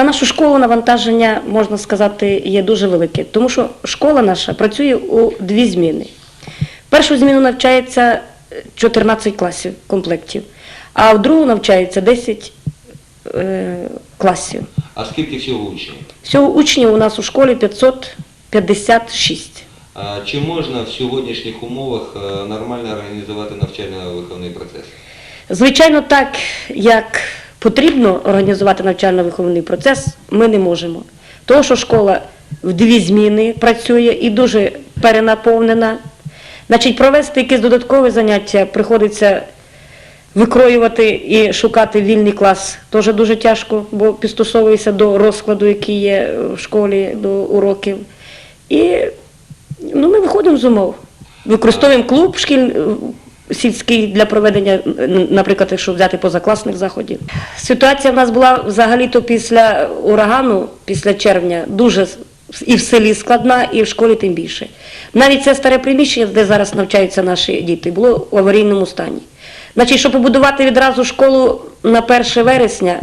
на нашу школу навантаження, можна сказати, є дуже велике, тому що школа наша працює у дві зміни. Першу зміну навчається 14 класів комплектів, а в другу навчається 10 е, класів. А скільки всього учнів? Всього учнів у нас у школі 556. А Чи можна в сьогоднішніх умовах е, нормально організувати навчально-виховний процес? Звичайно, так як потрібно організувати навчально-виховний процес, ми не можемо. Тому що школа в дві зміни працює і дуже перенаповнена. Значить, провести якесь додаткове заняття приходиться викроювати і шукати вільний клас. Теж дуже тяжко, бо підстосовується до розкладу, який є в школі, до уроків. І ну, ми виходимо з умов. Використовуємо клуб шкіль, сільський для проведення, наприклад, якщо взяти позакласних заходів. Ситуація в нас була взагалі-то після урагану, після червня, дуже і в селі складна, і в школі тим більше. Навіть це старе приміщення, де зараз навчаються наші діти, було в аварійному стані. Значить, щоб побудувати відразу школу на 1 вересня,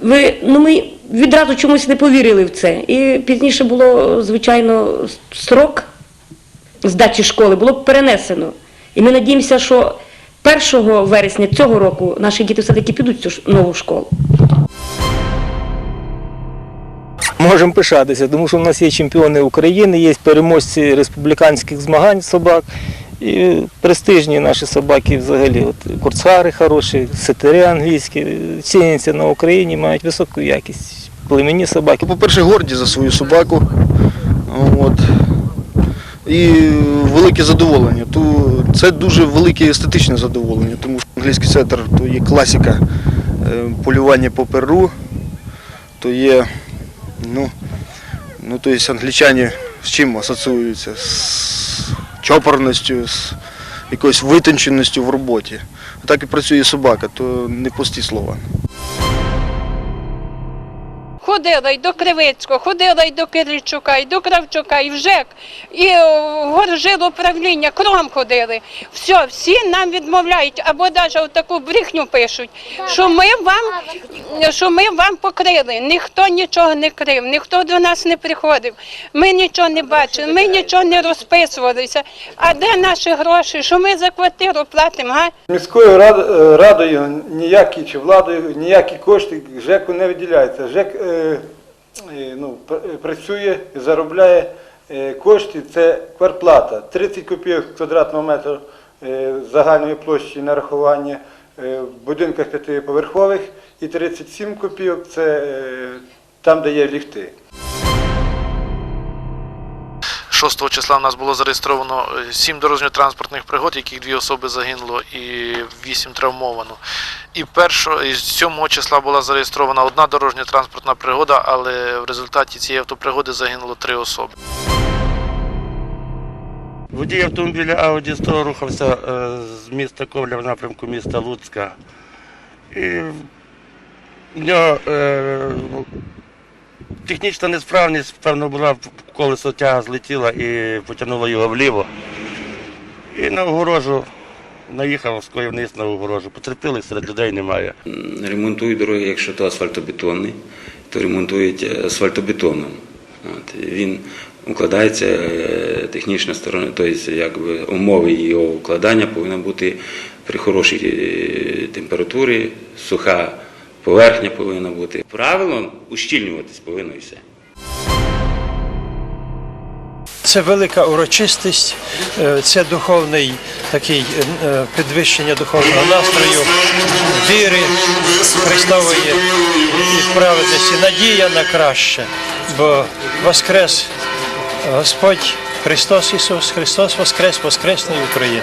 ви, ну ми відразу чомусь не повірили в це. І пізніше було, звичайно, строк здачі школи було перенесено. І ми надіємося, що 1 вересня цього року наші діти все-таки підуть в цю нову школу. Можемо пишатися, тому що в нас є чемпіони України, є переможці республіканських змагань собак. І престижні наші собаки взагалі. От, курцгари хороші, сетери англійські, ціняться на Україні, мають високу якість. Племінні собаки. По-перше, горді за свою собаку. От. І велике задоволення. То це дуже велике естетичне задоволення, тому що англійський сетер то є класика е, полювання по перу, то є, ну, ну то є англічані з чим асоціюються? З чопорністю, з якоюсь витонченістю в роботі. Так і працює собака, то не пусті слова. Ходила й до Кривицького, ходила й до Кирильчука, і до Кравчука, і в ЖЕК, і в горжило управління, кругом ходили. Все, всі нам відмовляють, або навіть таку брехню пишуть, що ми вам, що ми вам покрили. Ніхто нічого не крив, ніхто до нас не приходив. Ми нічого не бачили, ми нічого не розписувалися. А де наші гроші? Що ми за квартиру платимо? Га? Міською е, радою ніякі чи владою ніякі кошти ЖЕКу не виділяються. ЖЕК е, е, ну, е, працює заробляє е, кошти, це квартплата. 30 копійок квадратного метру е, загальної площі нарахування е, в будинках п'ятиповерхових і 37 копійок це е, там, де є ліфти. 6 числа в нас було зареєстровано 7 дорожньо-транспортних пригод, яких дві особи загинуло і 8 травмовано. І першого, 7 числа була зареєстрована одна дорожньо-транспортна пригода, але в результаті цієї автопригоди загинуло три особи. Водій автомобіля Audi 100 рухався е, з міста Ковля в напрямку міста Луцька. І в нього е, технічна несправність, певно, була, колесо тяга злетіла і потягнуло його вліво. І на огорожу наїхав, скоїв вниз на огорожу. Потерпілих серед людей немає. ремонтують дороги, якщо то асфальтобетонний, то ремонтують е, асфальтобетоном. От, він укладається е, технічна сторона, тобто якби умови його укладання повинні бути при хорошій е, температурі, суха поверхня повинна бути. Правило ущільнюватись повинно і все. Це велика урочистість, е, це духовний такий е, підвищення духовного настрою, віри Христової і праведності, надія на краще, бо Воскрес Господь Христос Ісус, Христос Воскрес, Воскресна Україна.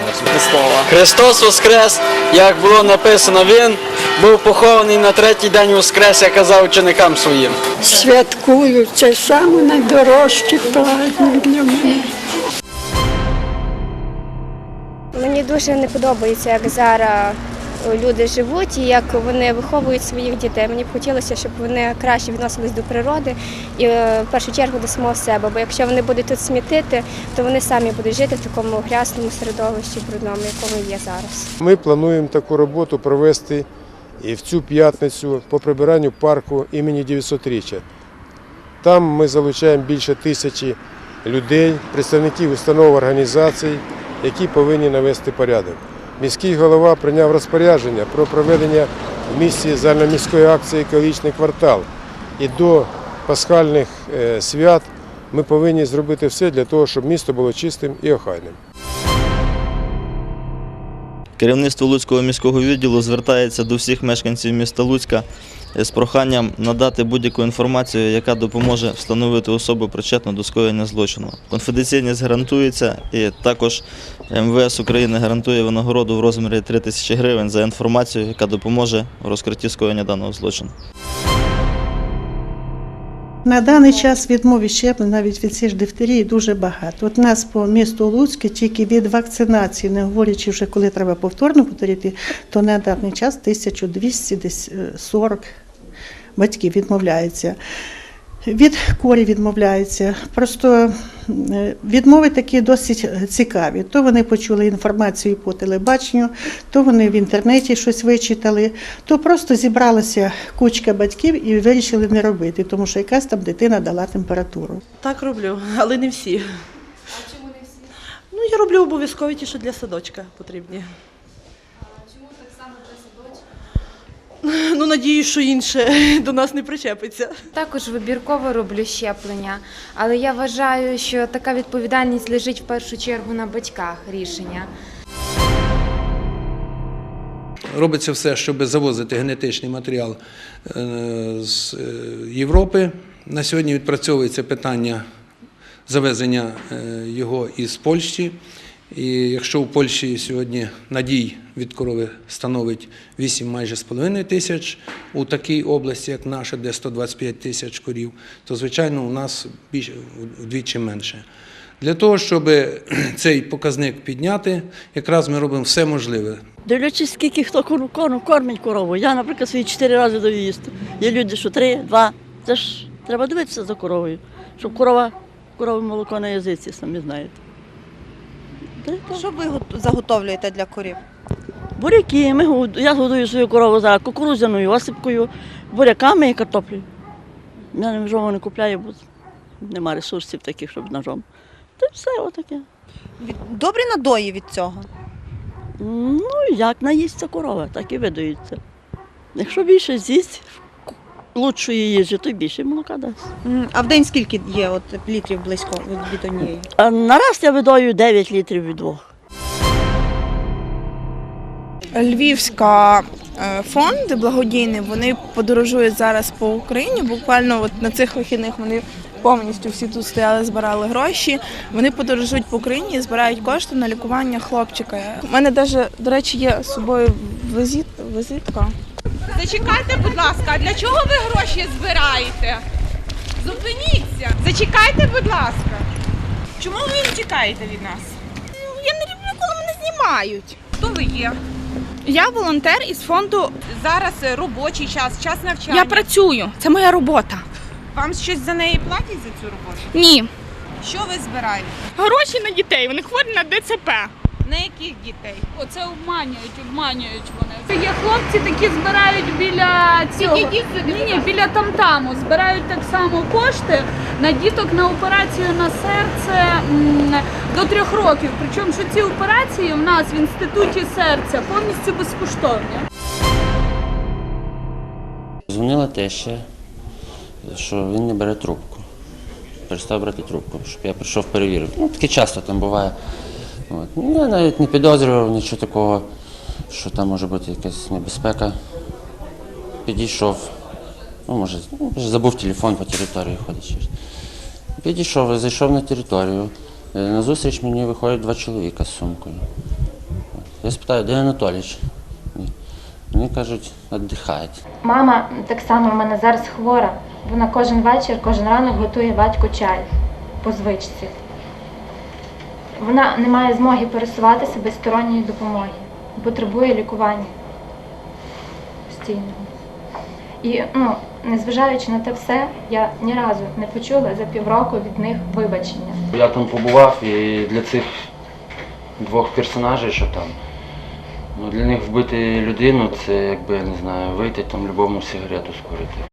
Христос Воскрес, як було написано, Він був похований на третій день Воскрес, я казав ученикам своїм. Святкую, це саме найдорожчий праздник для мене. Мені дуже не подобається, як зараз люди живуть і як вони виховують своїх дітей. Мені б хотілося, щоб вони краще відносились до природи і е, в першу чергу до самого себе. Бо якщо вони будуть тут смітити, то вони самі будуть жити в такому грязному середовищі брудному, якому є зараз. Ми плануємо таку роботу провести і в цю п'ятницю по прибиранню парку імені 900-річчя. Там ми залучаємо більше тисячі людей, представників установ організацій, які повинні навести порядок. Міський голова прийняв розпорядження про проведення в місті загальноміської акції Екологічний квартал. І до пасхальних е, свят ми повинні зробити все для того, щоб місто було чистим і охайним. Керівництво Луцького міського відділу звертається до всіх мешканців міста Луцька з проханням надати будь-яку інформацію, яка допоможе встановити особу причетну до скоєння злочину. Конфіденційність гарантується і також МВС України гарантує винагороду в розмірі 3 тисячі гривень за інформацію, яка допоможе в розкритті скоєння даного злочину. На даний час відмови від щеплень навіть від цієї ж дифтерії дуже багато. От нас по місту Луцьке тільки від вакцинації, не говорячи вже коли треба повторно повторити, то на даний час 1240 батьків відмовляються. Від корі відмовляються. Просто е, відмови такі досить цікаві. То вони почули інформацію по телебаченню, то вони в інтернеті щось вичитали, то просто зібралася кучка батьків і вирішили не робити, тому що якась там дитина дала температуру. Так роблю, але не всі. А чому не всі? Ну, я роблю обов'язково ті, що для садочка потрібні. Чому так само для садочка? Надіюсь, що інше до нас не причепиться. Також вибірково роблю щеплення, але я вважаю, що така відповідальність лежить в першу чергу на батьках рішення. Робиться все, щоб завозити генетичний матеріал е, з е, Європи. На сьогодні відпрацьовується питання завезення е, його із Польщі. І якщо у Польщі сьогодні надій від корови становить 8 майже з половиною тисяч, у такій області, як наша, де 125 тисяч корів, то звичайно у нас більше вдвічі менше. Для того, щоб цей показник підняти, якраз ми робимо все можливе. Дивлячись, скільки хто кор- кор- кормить корову. Я, наприклад, свої чотири рази даю. Є люди, що три, два. Це ж треба дивитися за коровою, щоб корова, корови молоко на язиці, самі знаєте. Що ви заготовлюєте для корів? Буряки, ми, год- я годую свою корову зараз кукурудзяною осипкою, буряками і картоплею. Я ножом не купляю, бо нема ресурсів таких, щоб ножом. Та й все отаке. Добрі надої від цього. Ну, як наїсться корова, так і видаються. Якщо більше з'їсть лучшої їжі, то більше молока дасть. А в день скільки є от літрів близько від- однієї? А нараз я видаю 9 літрів від двох. Львівська е, фонд благодійний, вони подорожують зараз по Україні. Буквально от на цих вихідних вони повністю всі тут стояли, збирали гроші. Вони подорожують по Україні і збирають кошти на лікування хлопчика. У мене навіть, до речі, є з собою визит, визитка. Зачекайте, будь ласка, а для чого ви гроші збираєте? Зупиніться. Зачекайте, будь ласка. Чому ви тікаєте від нас? Я не люблю, коли мене знімають. Хто ви є? Я волонтер із фонду. Зараз е, робочий час, час навчання. Я працюю, це моя робота. Вам щось за неї платять за цю роботу? Ні. Що ви збираєте? Гроші на дітей, вони хворі на ДЦП. На яких дітей? Оце обманюють, обманюють вони. Це є хлопці, такі збирають біля цього. Ні, ні, біля тамтаму. Збирають так само кошти на діток на операцію на серце м, до трьох років. Причому що ці операції в нас в інституті серця повністю безкоштовні. Дзвонила теща, що він не бере трубку. Перестав брати трубку, щоб я прийшов перевірив. Ну, таке часто там буває. От. Ну, Я навіть не підозрював нічого такого, що там може бути якась небезпека. Підійшов, ну, може, ну, забув телефон по території ходить. Підійшов, зайшов на територію. Е, Назустріч мені виходять два чоловіка з сумкою. Я спитаю, де Анатолійович? Вони кажуть, віддихають. Мама так само в мене зараз хвора. Вона кожен вечір, кожен ранок готує батьку чай по звичці. Вона не має змоги пересуватися без сторонньої допомоги, потребує лікування постійного. І ну, незважаючи на те все, я ні разу не почула за півроку від них вибачення. Я там побував і для цих двох персонажів, що там, Ну, для них вбити людину це якби я не знаю, вийти там любому сигарету скурити.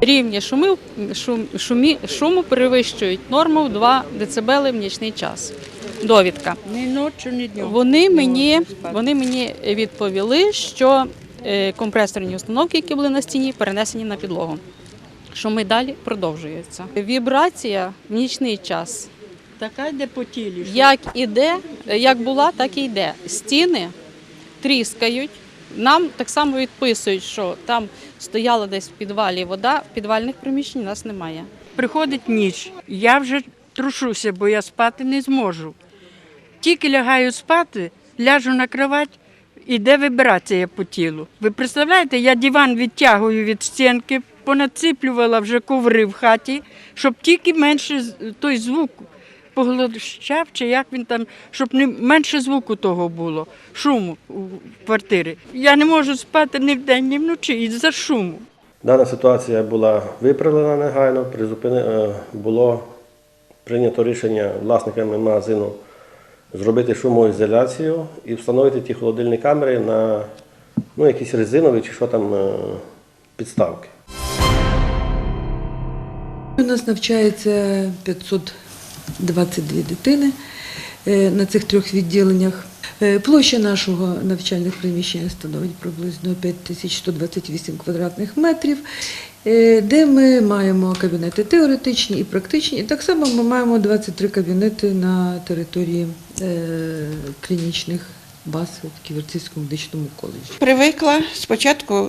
Рівні шумів, шум, шумі, шуму перевищують норму в 2 дБ в нічний час. Довідка. Ні ночі, ні днем. Вони мені, вони мені відповіли, що е, компресорні установки, які були на стіні, перенесені на підлогу. Шуми далі продовжуються. Вібрація в нічний час. Така йде по тілі. Як іде, як була, так і йде. Стіни тріскають. Нам так само відписують, що там стояла десь в підвалі вода, в підвальних приміщень нас немає. Приходить ніч, я вже трушуся, бо я спати не зможу. Тільки лягаю спати, ляжу на кровать, іде вибрація по тілу. Ви представляєте, я диван відтягую від стінки, понациплювала вже коври в хаті, щоб тільки менше той звук поглощав, чи як він там, щоб не менше звуку того було, шуму у квартирі. Я не можу спати ні вдень, ні вночі із-за шуму. Дана ситуація була виправлена негайно, призупини... е, було прийнято рішення власниками магазину зробити шумоізоляцію і встановити ті холодильні камери на ну, якісь резинові чи що там е, підставки. У нас навчається 522 дитини е, на цих трьох відділеннях. Е, Площа нашого навчальних приміщень становить приблизно 5128 квадратних метрів, е, де ми маємо кабінети теоретичні і практичні. Так само ми маємо 23 кабінети на території клінічних баз в Ківерцівському медичному коледжі. Привикла. Спочатку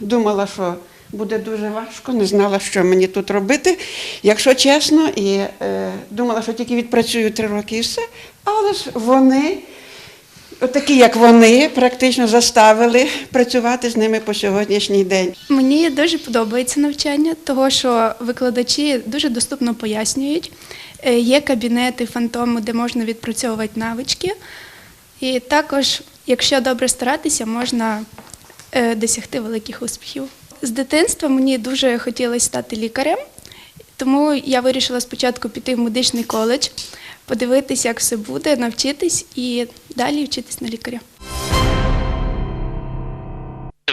думала, що буде дуже важко, не знала, що мені тут робити, якщо чесно, і е, думала, що тільки відпрацюю три роки і все. Але ж вони, такі як вони, практично заставили працювати з ними по сьогоднішній день. Мені дуже подобається навчання, того що викладачі дуже доступно пояснюють. Е, Є кабінети фантому, де можна відпрацьовувати навички. І також, якщо добре старатися, можна е, досягти великих успіхів. З дитинства мені дуже хотілося стати лікарем, тому я вирішила спочатку піти в медичний коледж, подивитися, як все буде, навчитись і далі вчитись на лікаря.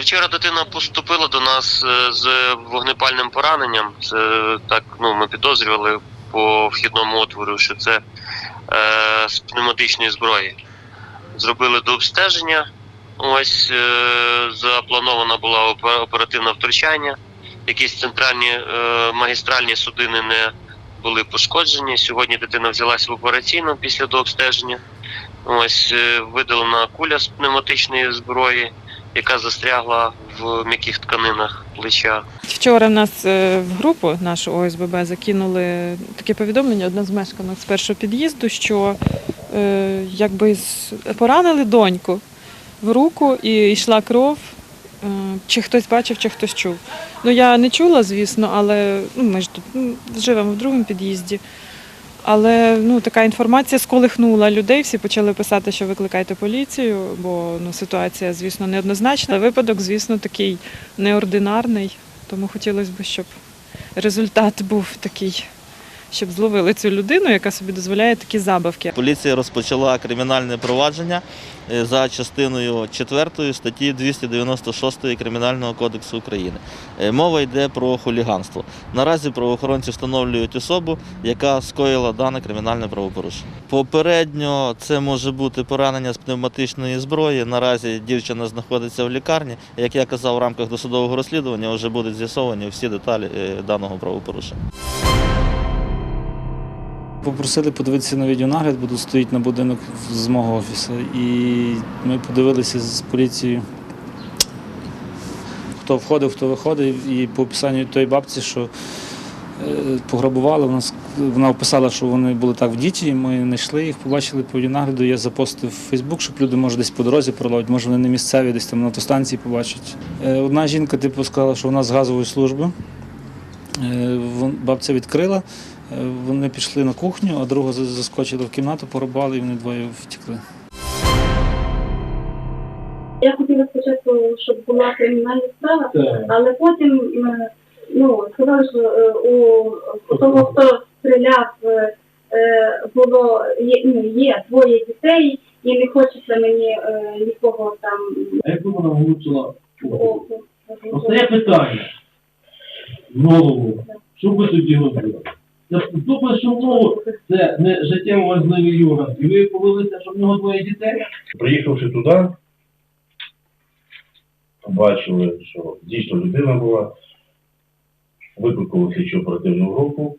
Вчора дитина поступила до нас е, з вогнепальним пораненням. Це так, ну ми підозрювали по вхідному отвору, що це е, з пневматичної зброї. Зробили до обстеження. Ось е, запланована була опе- оперативне втручання. Якісь центральні е, магістральні судини не були пошкоджені. Сьогодні дитина взялась в операційну після дообстеження. Ось е, видалена куля з пневматичної зброї, яка застрягла в м'яких тканинах плеча. Вчора в нас в групу нашу ОСББ закинули таке повідомлення одна з мешканок з першого під'їзду, що якби поранили доньку в руку і йшла кров. Е, Чи хтось бачив, чи хтось чув. Ну я не чула, звісно, але ну, ми ж тут ну, живемо в другому під'їзді. Але ну, така інформація сколихнула людей. Всі почали писати, що викликайте поліцію, бо ну, ситуація, звісно, неоднозначна. Випадок, звісно, такий неординарний. Тому хотілося б, щоб результат був такий, щоб зловили цю людину, яка собі дозволяє такі забавки. Поліція розпочала кримінальне провадження е, за частиною 4 статті 296 Кримінального кодексу України. Е, Мова йде про хуліганство. Наразі правоохоронці встановлюють особу, яка скоїла дане кримінальне правопорушення. Попередньо це може бути поранення з пневматичної зброї. Наразі дівчина знаходиться в лікарні. Як я казав, в рамках досудового розслідування вже будуть з'ясовані всі деталі е, даного правопорушення. Попросили подивитися на відеонагляд, бо тут стоїть на будинок з мого офісу. І ми подивилися з поліцією, хто входив, хто виходив. І по описанню тої бабці, що е, пограбували, вона, вона описала, що вони були так в діті. Ми знайшли їх, побачили по відеонагляду. Я запостив в Фейсбук, щоб люди, може, десь по дорозі проловлять, може вони не місцеві, десь там на автостанції побачать. Е, Одна жінка типу сказала, що вона з газової служби. Е, Бабця відкрила, вони пішли на кухню, а друга за- заскочила в кімнату, порубали і вони двоє втекли. Я хотіла спочатку, щоб була кримінальна справа, але потім е, ну, сказали, що е, у, у того, хто стріляв, е, е, було є, ну, є двоє дітей, і не хочеться мені е, нікого там А як вона влучила? Остає питання в голову. Що ви тоді робили? Думаю, що це не життєво важливий орган. І ви повелися, що в нього двоє дітей? Приїхавши туди, побачили, що дійсно людина була, викликали слідчу оперативну групу,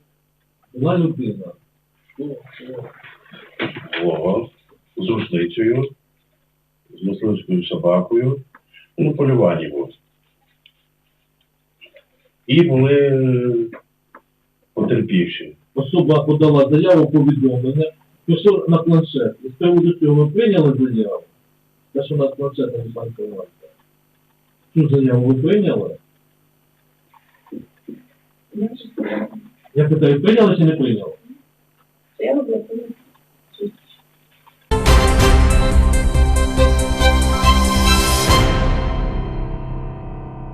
Була людина. Вова, з рушницею, з мисливською собакою, ну, на полюванні був. І були потерпівші. Особа подала заяву повідомлення, пішов на планшет. І з приводу цього ви прийняли заяву? Те, що у нас планшет не банкувати. Цю заяву ви прийняли? Я питаю, прийняли чи не прийняли? Я роблю.